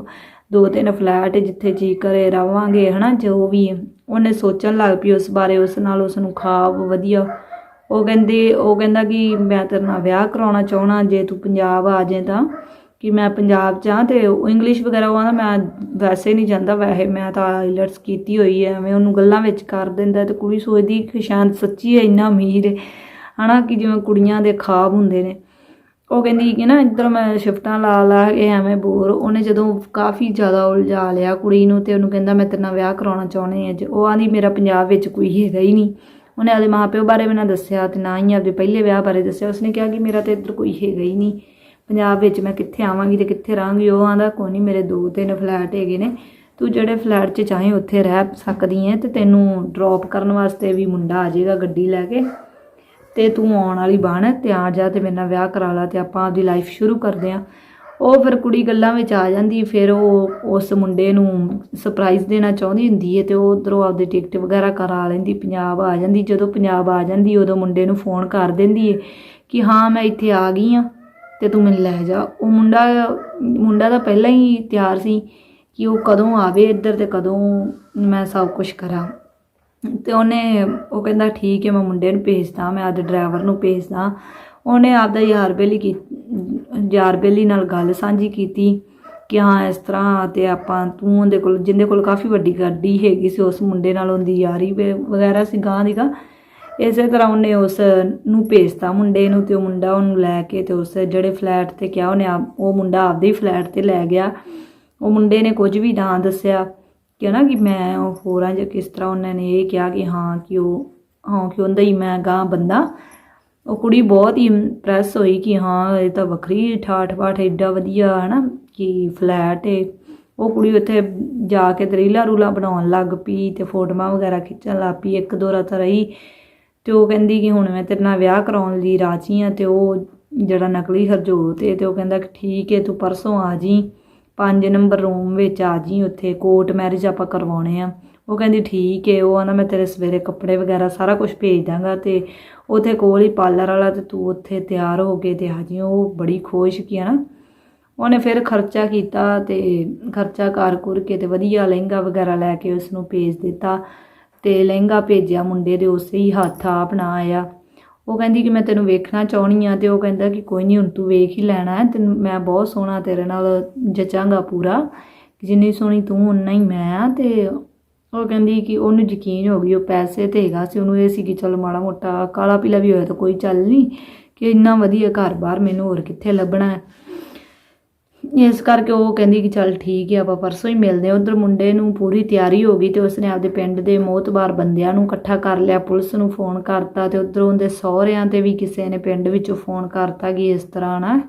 S1: ਦੋ, ਤਿੰਨ ਫਲੈਟ ਜਿੱਥੇ ਜੀ ਕਰੇ ਰਵਾਂਗੇ, ਹਨਾ? ਜੋ ਵੀ ਉਹਨੇ ਸੋਚਣ ਲੱਗ ਪਈ ਉਸ ਬਾਰੇ। ਉਸ ਨਾਲ ਉਸ ਨੂੰ ਖਾਬ ਵਧੀਆ ਉਹ ਕਹਿੰਦੇ, ਉਹ ਕਹਿੰਦਾ ਕਿ ਮੈਂ ਤੇਰੇ ਨਾਲ ਵਿਆਹ ਕਰਾਉਣਾ ਚਾਹਣਾ ਜੇ ਤੂੰ ਪੰਜਾਬ ਆ ਜਾਏ ਤਾਂ, ਕਿ ਮੈਂ ਪੰਜਾਬ 'ਚ ਆ ਤੇ ਉਹ ਇੰਗਲਿਸ਼ ਵਗੈਰਾ ਉਹ ਆਂਦਾ ਮੈਂ ਵੈਸੇ ਨਹੀਂ ਜਾਂਦਾ, ਵੈਸੇ ਮੈਂ ਤਾਂ ਆਈਲਟਸ ਕੀਤੀ ਹੋਈ ਹੈ, ਐਵੇਂ ਉਹਨੂੰ ਗੱਲਾਂ ਵਿੱਚ ਕਰ ਦਿੰਦਾ ਤੇ ਕੁੜੀ ਸੋਚਦੀ ਕਿ ਸ਼ਾਇਦ ਸੱਚੀ ਹੈ, ਇੰਨਾ ਅਮੀਰ ਹੈ। ਹਨਾ ਕਿ ਜਿਵੇਂ ਕੁੜੀਆਂ ਦੇ ਖਾਬ ਹੁੰਦੇ ਨੇ। ਉਹ ਕਹਿੰਦੀ ਕਿ ਨਾ ਇੱਧਰ ਮੈਂ ਸ਼ਿਫਟਾਂ ਲਾ ਲਾ ਕੇ ਐਵੇਂ ਬੋਰ, ਉਹਨੇ ਜਦੋਂ ਕਾਫੀ ਜ਼ਿਆਦਾ ਉਲਝਾ ਲਿਆ ਕੁੜੀ ਨੂੰ ਤੇ ਉਹਨੂੰ ਕਹਿੰਦਾ ਮੈਂ ਤੇਰੇ ਨਾਲ ਵਿਆਹ ਕਰਾਉਣਾ ਚਾਹੁੰਦੀ ਅੱਜ ਉਹ ਆਂਦੀ ਮੇਰਾ ਪੰਜਾਬ ਵਿੱਚ ਕੋਈ ਹੈਗਾ ਹੀ ਨਹੀਂ। ਉਹਨੇ ਆਪਦੇ ਮਾਪਿਓ ਬਾਰੇ ਵੀ ਨਾ ਦੱਸਿਆ ਤੇ ਨਾ ਹੀ ਆਪਦੇ ਪਹਿਲੇ ਵਿਆਹ ਬਾਰੇ ਦੱਸਿਆ। ਉਸਨੇ ਕਿਹਾ ਕਿ ਮੇਰਾ ਤੇ ਇੱਧਰ ਕੋਈ ਹੈਗਾ ਹੀ ਨਹੀਂ। ਪੰਜਾਬ ਵਿੱਚ ਮੈਂ ਕਿੱਥੇ ਆਵਾਂਗੀ ਤੇ ਕਿੱਥੇ ਰਹਾਂਗੀ? ਉਹ ਆਂਦਾ ਕੋਈ ਨਹੀਂ, ਮੇਰੇ ਦੋ ਤਿੰਨ ਫਲੈਟ ਹੈਗੇ ਨੇ। ਤੂੰ ਜਿਹੜੇ ਫਲੈਟ 'ਚ ਚਾਹੇ ਉੱਥੇ ਰਹਿ ਸਕਦੀ ਹੈ ਤੇ ਤੈਨੂੰ ਡ੍ਰੌਪ ਕਰਨ ਵਾਸਤੇ ਵੀ ਮੁੰਡਾ ਆ ਜਾਏਗਾ ਗੱਡੀ ਲੈ ਕੇ ਤੇ ਤੂੰ ਆਉਣ ਵਾਲੀ ਬਣ, ਤੇ ਆ ਜਾ ਤੇ ਮੇਰੇ ਨਾਲ ਵਿਆਹ ਕਰਾ ਲਾ ਤੇ ਆਪਾਂ ਆਪਦੀ ਲਾਈਫ ਸ਼ੁਰੂ ਕਰਦੇ ਆਂ। ਉਹ ਫਿਰ ਕੁੜੀ ਗੱਲਾਂ ਵਿੱਚ ਆ ਜਾਂਦੀ, ਫਿਰ ਉਹ ਉਸ ਮੁੰਡੇ ਨੂੰ ਸਰਪ੍ਰਾਈਜ਼ ਦੇਣਾ ਚਾਹੁੰਦੀ ਹੁੰਦੀ ਹੈ ਤੇ ਉਹ ਉਧਰੋਂ ਆਪਦੇ ਟਿਕਟ ਵਗੈਰਾ ਕਰਾ ਲੈਂਦੀ, ਪੰਜਾਬ ਆ ਜਾਂਦੀ। ਜਦੋਂ ਪੰਜਾਬ ਆ ਜਾਂਦੀ, ਉਦੋਂ ਮੁੰਡੇ ਨੂੰ ਫੋਨ ਕਰ ਦਿੰਦੀ ਹੈ ਕਿ ਹਾਂ, ਮੈਂ ਇੱਥੇ ਆ ਗਈ ਆ ਤੇ ਤੂੰ ਮੈਨੂੰ ਲੈ ਜਾ। ਉਹ ਮੁੰਡਾ ਮੁੰਡਾ ਤਾਂ ਪਹਿਲਾਂ ਹੀ ਤਿਆਰ ਸੀ ਕਿ ਉਹ ਕਦੋਂ ਆਵੇ ਇੱਧਰ ਤੇ ਕਦੋਂ ਮੈਂ ਸਭ ਕੁਝ ਕਰਾਂ। ਤੇ ਉਹਨੇ, ਉਹ ਕਹਿੰਦਾ, ਠੀਕ ਹੈ, ਮੈਂ ਮੁੰਡੇ ਨੂੰ ਭੇਜਦਾ, ਮੈਂ ਆਪਦੇ ਡਰਾਈਵਰ ਨੂੰ ਭੇਜਦਾ। ਉਹਨੇ ਆਪਦਾ ਯਾਰ ਬੇਲੀ ਕੀ, ਯਾਰ ਬੇਲੀ ਨਾਲ ਗੱਲ ਸਾਂਝੀ ਕੀਤੀ ਕਿ ਹਾਂ, ਇਸ ਤਰ੍ਹਾਂ ਤੇ ਆਪਾਂ ਤੂੰ ਉਹਦੇ ਕੋਲ, ਜਿੰਦੇ ਕੋਲ ਕਾਫੀ ਵੱਡੀ ਗੱਡੀ ਹੈਗੀ ਸੀ, ਉਸ ਮੁੰਡੇ ਨਾਲ ਉਹਦੀ ਯਾਰੀ ਵੇ- ਵਗੈਰਾ ਸੀ ਗਾਂ ਦੀਗਾ ਇਸੇ ਤਰ੍ਹਾਂ ਉਹਨੇ ਉਸ ਨੂੰ ਭੇਜਤਾ ਮੁੰਡੇ ਨੂੰ ਤੇ ਉਹ ਮੁੰਡਾ ਉਹਨੂੰ ਲੈ ਕੇ ਤੇ ਉਸ ਜਿਹੜੇ ਫਲੈਟ ਤੇ ਕਿਹਾ, ਉਹਨੇ ਆਪ- ਉਹ ਮੁੰਡਾ ਆਪਦੇ ਹੀ ਫਲੈਟ ਤੇ ਲੈ ਗਿਆ। ਉਹ ਮੁੰਡੇ ਨੇ ਕੁਝ ਵੀ ਨਾ ਦੱਸਿਆ ਕਿ ਨਾ ਕਿ ਮੈਂ ਉਹ ਹੋਰਾਂ ਜਾਂ ਕਿਸ ਤਰ੍ਹਾਂ ਉਹਨਾਂ ਨੇ ਇਹ ਕਿਹਾ ਕਿ ਹਾਂ ਕਿ ਉਹ, ਹਾਂ ਕਿ ਉਹਦਾ ਹੀ ਮੈਂ ਗਾਂ ਬੰਦਾ। ਉਹ ਕੁੜੀ ਬਹੁਤ ਹੀ ਇੰਪ੍ਰੈਸ ਹੋਈ ਕਿ ਹਾਂ, ਇਹ ਤਾਂ ਵੱਖਰੀ ਠਾਠ ਬਾਠ ਐਡਾ ਵਧੀਆ ਹੈ ਨਾ ਕਿ ਫਲੈਟ ਏ। ਉਹ ਕੁੜੀ ਉੱਥੇ ਜਾ ਕੇ ਤੇ ਰੀਲਾਂ ਰੂਲਾਂ ਬਣਾਉਣ ਲੱਗ ਪਈ ਤੇ ਫੋਟੋਆਂ ਵਗੈਰਾ ਖਿੱਚਣ ਲੱਗ ਪਈ, ਇੱਕ ਦੋ ਰਾਤ ਰਹੀ। ਤੇ ਉਹ ਕਹਿੰਦੀ ਕਿ ਹੁਣ ਮੈਂ ਤੇਰੇ ਨਾਲ ਵਿਆਹ ਕਰਾਉਣ ਲਈ ਰਾਜੀ ਆ ਤੇ ਉਹ ਜਿਹੜਾ ਨਕਲੀ ਹਰਜੋਤ ਏ ਤੇ ਉਹ ਕਹਿੰਦਾ ਕਿ ਠੀਕ ਏ, ਤੂੰ ਪਰਸੋਂ ਆ ਜੀ। ਪੰਜ ਨੰਬਰ ਰੂਮ ਵਿੱਚ ਆ ਜੀ, ਉੱਥੇ ਕੋਰਟ ਮੈਰਿਜ ਆਪਾਂ ਕਰਵਾਉਣੇ ਆ। ਉਹ ਕਹਿੰਦੀ ਠੀਕ ਹੈ ਉਹ ਆਂਦਾ ਮੈਂ ਤੇਰੇ ਸਵੇਰੇ ਕੱਪੜੇ ਵਗੈਰਾ ਸਾਰਾ ਕੁਝ ਭੇਜ ਦਾਂਗਾ ਤੇ ਉੱਥੇ ਕੋਲ ਹੀ ਪਾਰਲਰ ਵਾਲਾ ਤੇ ਤੂੰ ਉੱਥੇ ਤਿਆਰ ਹੋ ਕੇ ਤੇ ਆ ਜੀ ਉਹ ਬੜੀ ਖੁਸ਼ ਕੀ ਆ ਨਾ। ਉਹਨੇ ਫਿਰ ਖਰਚਾ ਕੀਤਾ ਤੇ ਖਰਚਾ ਕਰ ਕੁਰ ਕੇ ਤੇ ਵਧੀਆ ਲਹਿੰਗਾ ਵਗੈਰਾ ਲੈ ਕੇ ਉਸ ਨੂੰ ਭੇਜ ਦਿੱਤਾ ਤੇ ਲਹਿੰਗਾ ਭੇਜਿਆ ਮੁੰਡੇ ਦੇ ਉਸੇ ਹੀ ਹੱਥ ਆਪ ਨਾ ਆਇਆ। ਉਹ ਕਹਿੰਦੀ ਕਿ ਮੈਂ ਤੈਨੂੰ ਵੇਖਣਾ ਚਾਹਣੀ ਆ ਤੇ ਉਹ ਕਹਿੰਦਾ ਕਿ ਕੋਈ ਨਹੀਂ ਹੁਣ ਤੂੰ ਵੇਖ ਹੀ ਲੈਣਾ ਹੈ, ਤੈਨੂੰ ਮੈਂ ਬਹੁਤ ਸੋਹਣਾ ਤੇਰੇ ਨਾਲ ਜਚਾਂਗਾ ਪੂਰਾ। ਜਿੰਨੀ ਸੋਹਣੀ ਤੂੰ, ਉਨਾ ਹੀ ਮੈਂ ਆ ਤੇ ਉਹ ਕਹਿੰਦੀ ਕਿ ਉਹਨੂੰ ਯਕੀਨ ਹੋ ਗਈ, ਉਹ ਪੈਸੇ ਤੇ ਹੈਗਾ ਸੀ, ਉਹਨੂੰ ਇਹ ਸੀ ਕਿ ਚਲ ਮਾੜਾ ਮੋਟਾ ਕਾਲਾ ਪੀਲਾ ਵੀ ਹੋਇਆ ਤਾਂ ਕੋਈ ਚੱਲ ਨਹੀਂ, ਕਿ ਇੰਨਾ ਵਧੀਆ ਘਰ-ਬਾਰ ਮੈਨੂੰ ਹੋਰ ਕਿੱਥੇ ਲੱਭਣਾ ਹੈ। ਇਸ ਕਰਕੇ ਉਹ ਕਹਿੰਦੀ ਕਿ ਚੱਲ ਠੀਕ ਹੈ, ਆਪਾਂ ਪਰਸੋਂ ਹੀ ਮਿਲਦੇ ਹਾਂ। ਉਧਰ ਮੁੰਡੇ ਨੂੰ ਪੂਰੀ ਤਿਆਰੀ ਹੋ ਗਈ ਤੇ ਉਸਨੇ ਆਪਦੇ ਪਿੰਡ ਦੇ ਮੋਤਬਾਰ ਬੰਦਿਆਂ ਨੂੰ ਇਕੱਠਾ ਕਰ ਲਿਆ। ਪੁਲਿਸ ਨੂੰ ਫੋਨ ਕਰਤਾ ਤੇ ਉਧਰੋਂ ਉਹਦੇ ਸਹੁਰਿਆਂ ਤੇ ਵੀ ਕਿਸੇ ਨੇ ਪਿੰਡ ਵਿੱਚੋਂ ਫੋਨ ਕਰਤਾ ਕਿ ਇਸ ਤਰ੍ਹਾਂ ਨਾ,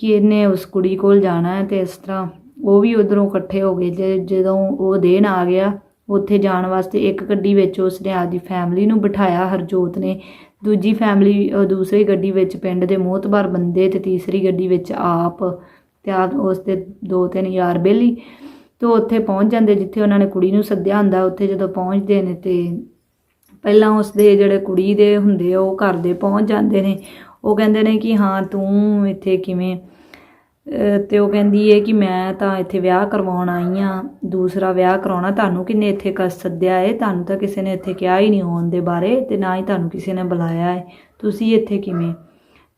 S1: ਕਿ ਇਹਨੇ ਉਸ ਕੁੜੀ ਕੋਲ ਜਾਣਾ ਹੈ ਤੇ ਇਸ ਤਰ੍ਹਾਂ ਉਹ ਵੀ ਉਧਰੋਂ ਇਕੱਠੇ ਹੋ ਗਏ ਜੇ, ਜਦੋਂ ਉਹ ਦੇਣ ਆ ਗਿਆ, ਉੱਥੇ ਜਾਣ ਵਾਸਤੇ ਇੱਕ ਗੱਡੀ ਵਿੱਚ ਉਸਨੇ ਆਪਦੀ ਫੈਮਿਲੀ ਨੂੰ ਬਿਠਾਇਆ, ਹਰਜੋਤ ਨੇ। ਦੂਜੀ ਫੈਮਿਲੀ ਦੂਸਰੀ ਗੱਡੀ ਵਿੱਚ ਪਿੰਡ ਦੇ ਮੋਹਤਬਾਰ ਬੰਦੇ ਤੇ ਤੀਸਰੀ ਗੱਡੀ ਵਿੱਚ ਆਪ ਤੇ ਆਪ ਉਸ ਦੇ ਦੋ ਤਿੰਨ ਯਾਰ ਬੇਲੀ। ਤੇ ਉੱਥੇ ਪਹੁੰਚ ਜਾਂਦੇ ਜਿੱਥੇ ਉਹਨਾਂ ਨੇ ਕੁੜੀ ਨੂੰ ਸੱਦਿਆ ਹੁੰਦਾ, ਉੱਥੇ ਜਦੋਂ ਪਹੁੰਚਦੇ ਨੇ ਤੇ ਪਹਿਲਾਂ ਉਸ ਦੇ ਜਿਹੜੇ ਕੁੜੀ ਦੇ ਹੁੰਦੇ ਆ, ਉਹ ਘਰ ਦੇ ਪਹੁੰਚ ਜਾਂਦੇ ਨੇ। ਉਹ ਕਹਿੰਦੇ ਨੇ ਕਿ ਹਾਂ, ਤੂੰ ਇੱਥੇ ਕਿਵੇਂ ਤੇ ਉਹ ਕਹਿੰਦੀ ਹੈ ਕਿ ਮੈਂ ਤਾਂ ਇੱਥੇ ਵਿਆਹ ਕਰਵਾਉਣ ਆਈ ਆ, ਦੂਸਰਾ ਵਿਆਹ ਕਰਾਉਣਾ ਤੁਹਾਨੂੰ ਕਿੰਨੇ ਇੱਥੇ ਕਸ ਸੱਦਿਆ ਹੈ ਤੁਹਾਨੂੰ ਤਾਂ ਕਿਸੇ ਨੇ ਇੱਥੇ ਕਿਹਾ ਹੀ ਨਹੀਂ ਹੋਣ ਦੇ ਬਾਰੇ ਤੇ ਨਾ ਹੀ ਤੁਹਾਨੂੰ ਕਿਸੇ ਨੇ ਬੁਲਾਇਆ ਹੈ ਤੁਸੀਂ ਇੱਥੇ ਕਿਵੇਂ?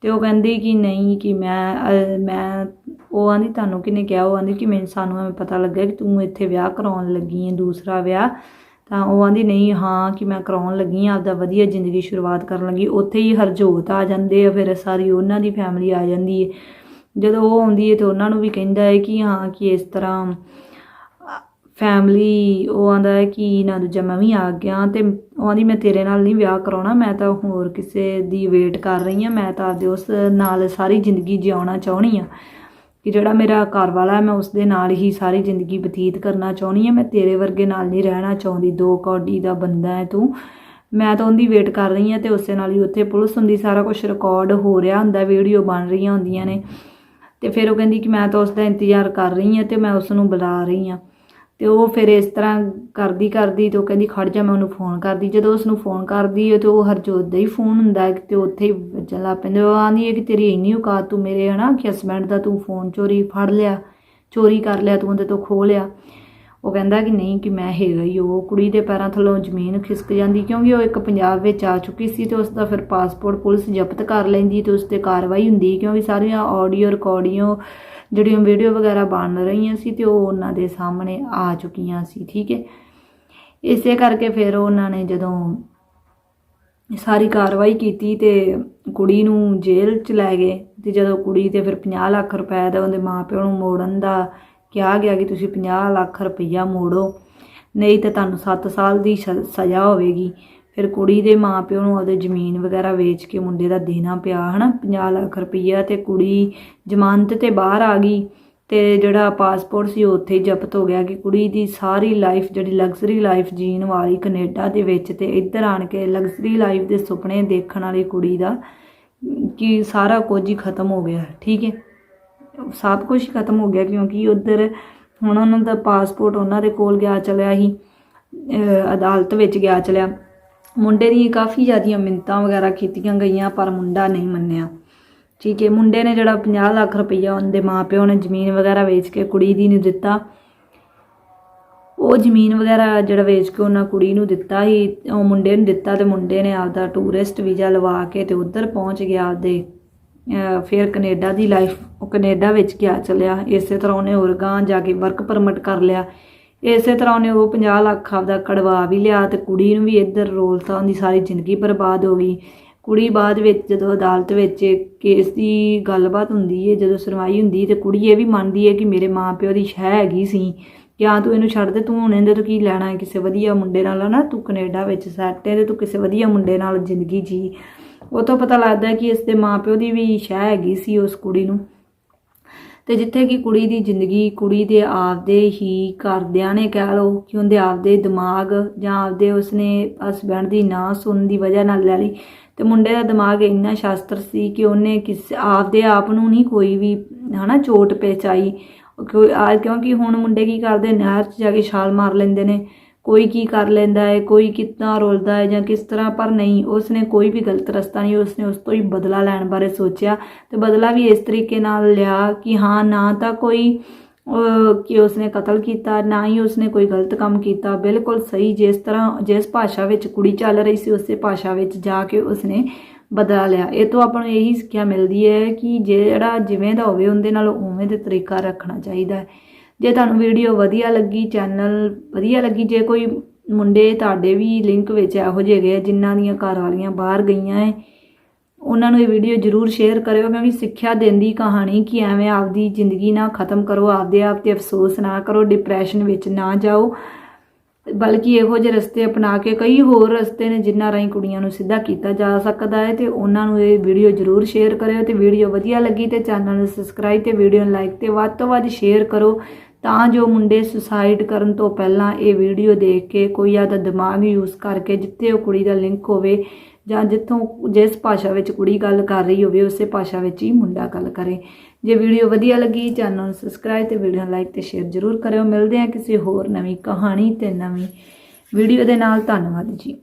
S1: ਤੇ ਉਹ ਕਹਿੰਦੀ ਕਿ ਨਹੀਂ, ਕਿ ਮੈਂ ਮੈਂ, ਉਹ ਆਂਦੀ ਤੁਹਾਨੂੰ ਕਿਹਨੇ ਕਿਹਾ, ਉਹ ਆਂਦੀ ਕਿ ਮੈਨੂੰ, ਸਾਨੂੰ ਐਵੇਂ ਪਤਾ ਲੱਗਾ ਕਿ ਤੂੰ ਇੱਥੇ ਵਿਆਹ ਕਰਾਉਣ ਲੱਗੀ ਹੈ ਦੂਸਰਾ ਵਿਆਹ। ਤਾਂ ਉਹ ਆਂਦੀ ਨਹੀਂ, ਹਾਂ, ਕਿ ਮੈਂ ਕਰਾਉਣ ਲੱਗੀ ਆ, ਆਪਦਾ ਵਧੀਆ ਜ਼ਿੰਦਗੀ ਸ਼ੁਰੂਆਤ ਕਰਨ ਲੱਗੀ, ਉੱਥੇ ਹੀ ਹਰਜੋਤ ਆ ਜਾਂਦੇ ਆ, ਫਿਰ ਸਾਰੀ ਉਹਨਾਂ ਦੀ ਫੈਮਿਲੀ ਆ ਜਾਂਦੀ ਹੈ ਜਦੋਂ ਉਹ ਆਉਂਦੀ ਹੈ ਤੇ ਉਹਨਾਂ ਨੂੰ ਵੀ ਕਹਿੰਦਾ ਹੈ ਕਿ ਹਾਂ, ਕਿ ਇਸ ਤਰ੍ਹਾਂ ਫੈਮਲੀ ਉਹ ਆਂਦਾ ਹੈ ਕਿ ਨਾ ਦੂਜਾ ਮੈਂ ਵੀ ਆ ਗਿਆ ਤੇ ਉਹ ਆਂਦੀ, ਮੈਂ ਤੇਰੇ ਨਾਲ ਨਹੀਂ ਵਿਆਹ ਕਰਾਉਣਾ, ਮੈਂ ਤਾਂ ਹੋਰ ਕਿਸੇ ਦੀ ਵੇਟ ਕਰ ਰਹੀ ਹਾਂ, ਮੈਂ ਤਾਂ ਆਪਦੇ ਉਸ ਨਾਲ ਸਾਰੀ ਜ਼ਿੰਦਗੀ ਜਿਉਣਾ ਚਾਹਣੀ ਆ ਕਿ ਜਿਹੜਾ ਮੇਰਾ ਘਰ ਵਾਲਾ ਹੈ, ਮੈਂ ਉਸ ਦੇ ਨਾਲ ਹੀ ਸਾਰੀ ਜ਼ਿੰਦਗੀ ਬਤੀਤ ਕਰਨਾ ਚਾਹੁੰਦੀ ਹਾਂ, ਮੈਂ ਤੇਰੇ ਵਰਗੇ ਨਾਲ ਨਹੀਂ ਰਹਿਣਾ ਚਾਹੁੰਦੀ, ਦੋ ਕੌਡੀ ਦਾ ਬੰਦਾ ਹੈ ਤੂੰ। ਮੈਂ ਤਾਂ ਉਹਦੀ ਵੇਟ ਕਰ ਰਹੀ ਹਾਂ ਤੇ ਉਸੇ ਨਾਲ ਹੀ ਉੱਥੇ ਪੁਲਿਸ ਹੁੰਦੀ, ਸਾਰਾ ਕੁਝ ਰਿਕਾਰਡ ਹੋ ਰਿਹਾ ਹੁੰਦਾ ਵੀਡੀਓ ਬਣ ਰਹੀਆਂ ਹੁੰਦੀਆਂ ਨੇ। ਤੇ ਫਿਰ ਉਹ ਕਹਿੰਦੀ ਕਿ ਮੈਂ ਤਾਂ ਉਸ ਦਾ ਇੰਤਜ਼ਾਰ ਕਰ ਰਹੀ ਹਾਂ ਤੇ ਮੈਂ ਉਸ ਨੂੰ ਬੁਲਾ ਰਹੀ ਹਾਂ। ਤੇ ਉਹ ਫਿਰ ਇਸ ਤਰ੍ਹਾਂ ਕਰਦੀ ਕਰਦੀ ਤੇ ਉਹ ਕਹਿੰਦੀ, ਖੜ ਜਾ, ਮੈਂ ਉਹਨੂੰ ਫੋਨ ਕਰਦੀ। ਜਦੋਂ ਉਸ ਨੂੰ ਫੋਨ ਕਰਦੀ ਹੈ ਤੇ ਉਹ ਹਰਜੋਤ ਦਾ ਹੀ ਫੋਨ ਹੁੰਦਾ ਹੈ ਤੇ ਉੱਥੇ ਹੀ ਵੱਜਣ ਲੱਗ ਪੈਂਦੇ ਉਹ ਆਂਦੀ ਹੈ ਕਿ ਤੇਰੀ ਇੰਨੀ ਔਕਾਤ ਤੂੰ ਮੇਰੇ, ਹਨਾ, ਕਿ ਹਸਬੈਂਡ ਦਾ ਤੂੰ ਫੋਨ ਚੋਰੀ ਫੜ ਲਿਆ, ਚੋਰੀ ਕਰ ਲਿਆ, ਤੂੰ ਉਹਦੇ ਤੋਂ ਖੋਹ ਲਿਆ। ਉਹ ਕਹਿੰਦਾ ਕਿ ਨਹੀਂ, ਕਿ ਮੈਂ ਹੈਗਾ ਹੀ ਉਹ ਕੁੜੀ ਦੇ ਪੈਰਾਂ ਥੱਲੋਂ ਜ਼ਮੀਨ ਖਿਸਕ ਜਾਂਦੀ ਕਿਉਂਕਿ ਉਹ ਇੱਕ ਪੰਜਾਬ ਵਿੱਚ ਆ ਚੁੱਕੀ ਸੀ ਤੇ ਉਸ ਦਾ ਫਿਰ ਪਾਸਪੋਰਟ ਪੁਲਿਸ ਜ਼ਬਤ ਕਰ ਲੈਂਦੀ ਤੇ ਉਸ ਤੇ ਕਾਰਵਾਈ ਹੁੰਦੀ ਕਿਉਂਕਿ ਸਾਰੀਆਂ ਆਡੀਓ ਰਿਕਾਰਡੀਓ ਜਿਹੜੀਆਂ ਵੀਡੀਓ ਵਗੈਰਾ ਬਣ ਰਹੀਆਂ ਸੀ ਤੇ ਉਹ ਉਹਨਾਂ ਦੇ ਸਾਹਮਣੇ ਆ ਚੁੱਕੀਆਂ ਸੀ, ਠੀਕ ਹੈ? ਇਸੇ ਕਰਕੇ ਫਿਰ ਉਹਨਾਂ ਨੇ ਜਦੋਂ ਸਾਰੀ ਕਾਰਵਾਈ ਕੀਤੀ ਤੇ ਕੁੜੀ ਨੂੰ ਜੇਲ੍ਹ ਚ ਲੈ ਗਏ ਤੇ ਜਦੋਂ ਕੁੜੀ ਤੇ ਫਿਰ 50 ਲੱਖ ਰੁਪਏ ਦਾ ਉਹਦੇ ਮਾਪਿਆਂ ਨੂੰ ਮੋੜਨ ਦਾ ਕਿਹਾ ਗਿਆ ਕਿ ਤੁਸੀਂ 50 ਲੱਖ ਰੁਪਈਆ ਮੋੜੋ, ਨਹੀਂ ਤਾਂ ਤੁਹਾਨੂੰ 7 ਸਾਲ ਦੀ ਸਜ਼ਾ ਹੋਵੇਗੀ। ਫਿਰ ਕੁੜੀ ਦੇ ਮਾਪਿਆਂ ਨੂੰ ਉਹਦੇ ਜ਼ਮੀਨ ਵਗੈਰਾ ਵੇਚ ਕੇ ਮੁੰਡੇ ਦਾ ਦੇਣਾ ਪਿਆ, ਹਨਾ? 50 ਲੱਖ ਰੁਪਈਆ ਤੇ ਕੁੜੀ ਜ਼ਮਾਨਤ ਤੇ ਬਾਹਰ ਆ ਗਈ ਤੇ ਜਿਹੜਾ ਪਾਸਪੋਰਟ ਸੀ ਉਹ ਉੱਥੇ ਹੀ ਜ਼ਬਤ ਹੋ ਗਿਆ ਕਿ ਕੁੜੀ ਦੀ ਸਾਰੀ ਲਾਈਫ ਜਿਹੜੀ ਲਗਜ਼ਰੀ ਲਾਈਫ ਜੀਣ ਵਾਲੀ ਕੈਨੇਡਾ ਦੇ ਵਿੱਚ ਤੇ ਇੱਧਰ ਆਣ ਕੇ ਲਗਜ਼ਰੀ ਲਾਈਫ ਦੇ ਸੁਪਨੇ ਦੇਖਣ ਵਾਲੀ ਕੁੜੀ ਦਾ, ਕਿ ਸਾਰਾ ਕੁਝ ਹੀ ਖਤਮ ਹੋ ਗਿਆ, ਠੀਕ ਹੈ? ਸਭ ਕੁਝ ਖਤਮ ਹੋ ਗਿਆ ਕਿਉਂਕਿ ਉਧਰ ਹੁਣ ਉਹਨਾਂ ਦਾ ਪਾਸਪੋਰਟ ਉਹਨਾਂ ਦੇ ਕੋਲ ਗਿਆ ਚਲਿਆ ਸੀ ਅਦਾਲਤ ਵਿੱਚ ਗਿਆ ਚਲਿਆ। ਮੁੰਡੇ ਦੀ ਕਾਫੀ ਜ਼ਿਆਦੀਆਂ ਮਿੰਤਾਂ ਵਗੈਰਾ ਕੀਤੀਆਂ ਗਈਆਂ, ਪਰ ਮੁੰਡਾ ਨਹੀਂ ਮੰਨਿਆ। ਠੀਕ ਹੈ, ਮੁੰਡੇ ਨੇ ਜਿਹੜਾ 50 ਲੱਖ ਰੁਪਈਆ ਉਹਦੇ ਮਾਪਿਓ ਨੇ ਜ਼ਮੀਨ ਵਗੈਰਾ ਵੇਚ ਕੇ ਕੁੜੀ ਦੀ ਨੂੰ ਦਿੱਤਾ। ਉਹ ਜ਼ਮੀਨ ਵਗੈਰਾ ਜਿਹੜਾ ਵੇਚ ਕੇ ਉਹਨਾਂ ਕੁੜੀ ਨੂੰ ਦਿੱਤਾ ਸੀ, ਉਹ ਮੁੰਡੇ ਨੂੰ ਦਿੱਤਾ ਤੇ ਮੁੰਡੇ ਨੇ ਆਪਦਾ ਟੂਰਿਸਟ ਵੀਜ਼ਾ ਲਵਾ ਕੇ ਤੇ ਉੱਧਰ ਪਹੁੰਚ ਗਿਆ ਆਪਦੇ ਫਿਰ ਕੈਨੇਡਾ ਦੀ ਲਾਈਫ ਉਹ ਕੈਨੇਡਾ ਵਿੱਚ ਗਿਆ ਚੱਲਿਆ? ਇਸੇ ਤਰ੍ਹਾਂ ਉਹਨੇ ਹੋਰ ਗਾਂ ਜਾ ਕੇ ਵਰਕ ਪਰਮਿਟ ਕਰ ਲਿਆ। ਇਸੇ ਤਰ੍ਹਾਂ ਉਹਨੇ ਉਹ 50 ਲੱਖ ਆਪਦਾ ਕਢਵਾ ਵੀ ਲਿਆ ਤੇ ਕੁੜੀ ਨੂੰ ਵੀ ਇੱਧਰ ਰੋਲਤਾ ਉਹਦੀ ਸਾਰੀ ਜ਼ਿੰਦਗੀ ਬਰਬਾਦ ਹੋ ਗਈ। ਕੁੜੀ ਬਾਅਦ ਵਿੱਚ ਜਦੋਂ ਅਦਾਲਤ ਵਿੱਚ ਕੇਸ ਦੀ ਗੱਲਬਾਤ ਹੁੰਦੀ ਹੈ ਜਦੋਂ ਸੁਣਵਾਈ ਹੁੰਦੀ ਤੇ ਕੁੜੀ ਇਹ ਵੀ ਮੰਨਦੀ ਹੈ ਕਿ ਮੇਰੇ ਮਾਪਿਓ ਦੀ ਸ਼ਹਿ ਹੈਗੀ ਸੀ। ਕਿ ਹਾਂ ਤੂੰ ਇਹਨੂੰ ਛੱਡ ਦੇ, ਤੂੰ ਹੁਣ ਇਹਦੇ ਤੋਂ ਕੀ ਲੈਣਾ ਹੈ ਕਿਸੇ ਵਧੀਆ ਮੁੰਡੇ ਨਾਲ ਨਾ, ਤੂੰ ਕੈਨੇਡਾ ਵਿੱਚ ਸੈੱਟ ਹੈ ਤੇ ਤੂੰ ਕਿਸੇ ਵਧੀਆ ਮੁੰਡੇ ਨਾਲ ਜ਼ਿੰਦਗੀ ਜੀ। ਉਹ ਤੋਂ ਪਤਾ ਲੱਗਦਾ ਕਿ ਇਸ ਦੇ ਮਾਪਿਓ ਦੀ ਵੀ ਸ਼ਹਿ ਹੈਗੀ ਸੀ ਉਸ ਕੁੜੀ ਨੂੰ। ਤੇ ਜਿੱਥੇ ਕਿ ਕੁੜੀ ਦੀ ਜ਼ਿੰਦਗੀ, ਕੁੜੀ ਦੇ ਆਪਦੇ ਹੀ ਘਰਦਿਆਂ ਨੇ ਕਹਿ ਲਓ ਕਿ ਉਹਦੇ ਆਪਦੇ ਦਿਮਾਗ ਜਾਂ ਆਪਦੇ ਉਸਨੇ ਹਸਬੈਂਡ ਦੀ ਨਾ ਸੁਣਨ ਦੀ ਵਜ੍ਹਾ ਨਾਲ ਲੈ ਲਈ। ਤੇ ਮੁੰਡੇ ਦਾ ਦਿਮਾਗ ਇੰਨਾ ਸ਼ਾਸਤਰ ਸੀ ਕਿ ਉਹਨੇ ਕਿਸ ਆਪਦੇ ਆਪ ਨੂੰ ਨਹੀਂ ਕੋਈ ਵੀ, ਹਨਾ, ਚੋਟ ਪਹੁੰਚਾਈ। ਕਿਉਂਕਿ ਹੁਣ ਮੁੰਡੇ ਕੀ ਕਰਦੇ, ਨਹਿਰ 'ਚ ਜਾ ਕੇ ਛਾਲ ਮਾਰ ਲੈਂਦੇ ਨੇ। ਕੋਈ ਕੀ ਕਰ ਲੈਂਦਾ ਹੈ, ਕੋਈ ਕਿੱਦਾਂ ਰੋਲਦਾ ਹੈ ਜਾਂ ਕਿਸ ਤਰ੍ਹਾਂ, ਪਰ ਨਹੀਂ, ਉਸਨੇ ਕੋਈ ਵੀ ਗਲਤ ਰਸਤਾ ਨਹੀਂ, ਉਸਨੇ ਉਸ ਤੋਂ ਹੀ ਬਦਲਾ ਲੈਣ ਬਾਰੇ ਸੋਚਿਆ ਤੇ ਬਦਲਾ ਵੀ ਇਸ ਤਰੀਕੇ ਨਾਲ ਲਿਆ ਕਿ ਹਾਂ, ਨਾ ਤਾਂ ਕੋਈ ਕਿ ਉਸਨੇ ਕਤਲ ਕੀਤਾ, ਨਾ ਹੀ ਉਸਨੇ ਕੋਈ ਗਲਤ ਕੰਮ ਕੀਤਾ। ਬਿਲਕੁਲ ਸਹੀ, ਜਿਸ ਤਰ੍ਹਾਂ, ਜਿਸ ਭਾਸ਼ਾ ਵਿੱਚ ਕੁੜੀ ਚੱਲ ਰਹੀ ਸੀ, ਉਸੇ ਭਾਸ਼ਾ ਵਿੱਚ ਜਾ ਕੇ ਉਸਨੇ ਬਦਲਾ ਲਿਆ। ਇਹ ਤੋਂ ਆਪਾਂ ਨੂੰ ਇਹੀ ਸਿੱਖਿਆ ਮਿਲਦੀ ਹੈ ਕਿ ਜਿਹੜਾ ਜਿਵੇਂ ਦਾ ਹੋਵੇ, ਉਹਦੇ ਨਾਲ ਉਵੇਂ ਦੇ ਤਰੀਕਾ ਰੱਖਣਾ ਚਾਹੀਦਾ ਹੈ। ਜੇ ਤੁਹਾਨੂੰ ਵੀਡੀਓ ਵਧੀਆ ਲੱਗੀ ਚੈਨਲ ਵਧੀਆ ਲੱਗੀ, ਜੇ ਕੋਈ ਮੁੰਡੇ ਤੁਹਾਡੇ ਵੀ ਲਿੰਕ ਵਿੱਚ ਇਹੋ ਜਿਹੇ ਗਏ ਆ, ਜਿਨ੍ਹਾਂ ਦੀਆਂ ਘਰ ਵਾਲੀਆਂ ਬਾਹਰ ਗਈਆਂ ਹੈ ਉਹਨਾਂ ਨੂੰ ਇਹ ਵੀਡੀਓ ਜਰੂਰ ਸ਼ੇਅਰ ਕਰਿਓ। ਕਿਉਂਕਿ ਸਿੱਖਿਆ ਦਿੰਦੀ ਕਹਾਣੀ ਕਿ ਐਵੇਂ ਆਪਦੀ ਜ਼ਿੰਦਗੀ ਨਾ ਖਤਮ ਕਰੋ, ਆਪਦੇ ਆਪ ਤੇ ਅਫਸੋਸ ਨਾ ਕਰੋ ਡਿਪਰੈਸ਼ਨ ਵਿੱਚ ਨਾ ਜਾਓ। ਬਲਕਿ ਇਹੋ ਜਿਹੇ ਰਸਤੇ ਅਪਣਾ ਕੇ ਕਈ ਹੋਰ ਰਸਤੇ ਨੇ ਜਿਨ੍ਹਾਂ ਰਾਹੀਂ ਕੁੜੀਆਂ ਨੂੰ ਸਿੱਧਾ ਕੀਤਾ ਜਾ ਸਕਦਾ ਹੈ ਤੇ ਉਹਨਾਂ ਨੂੰ ਇਹ ਵੀਡੀਓ ਜਰੂਰ ਸ਼ੇਅਰ ਕਰਿਓ। ਤੇ ਵੀਡੀਓ ਵਧੀਆ ਲੱਗੀ ਤੇ ਚੈਨਲ ਨੂੰ ਸਬਸਕ੍ਰਾਈਬ ਤੇ ਵੀਡੀਓ ਨੂੰ ਲਾਈਕ ਤੇ ਵੱਧ ਤੋਂ ਵੱਧ ਸ਼ੇਅਰ ਕਰੋ। ਤਾਂ ਜੋ ਮੁੰਡੇ ਸੁਸਾਈਡ ਕਰਨ ਤੋਂ ਪਹਿਲਾਂ ਇਹ ਵੀਡੀਓ ਦੇਖ ਕੇ ਕੋਈ ਆਦਾ ਦਿਮਾਗ ਯੂਜ਼ ਕਰਕੇ ਜਿੱਥੇ ਉਹ ਕੁੜੀ ਦਾ ਲਿੰਕ ਹੋਵੇ ਜਾਂ ਜਿੱਥੋਂ ਜਿਸ ਭਾਸ਼ਾ ਵਿੱਚ ਕੁੜੀ ਗੱਲ ਕਰ ਰਹੀ ਹੋਵੇ, ਉਸੇ ਭਾਸ਼ਾ ਵਿੱਚ ਹੀ ਮੁੰਡਾ ਗੱਲ ਕਰੇ। ਜੇ ਵੀਡੀਓ ਵਧੀਆ ਲੱਗੀ ਚੈਨਲ ਨੂੰ ਸਬਸਕ੍ਰਾਈਬ ਤੇ ਵੀਡੀਓ ਨੂੰ ਲਾਈਕ ਤੇ ਸ਼ੇਅਰ ਜ਼ਰੂਰ ਕਰਿਓ। ਮਿਲਦੇ ਹਾਂ ਕਿਸੇ ਹੋਰ ਨਵੀਂ ਕਹਾਣੀ ਤੇ ਨਵੀਂ ਵੀਡੀਓ ਦੇ ਨਾਲ। ਧੰਨਵਾਦ ਜੀ।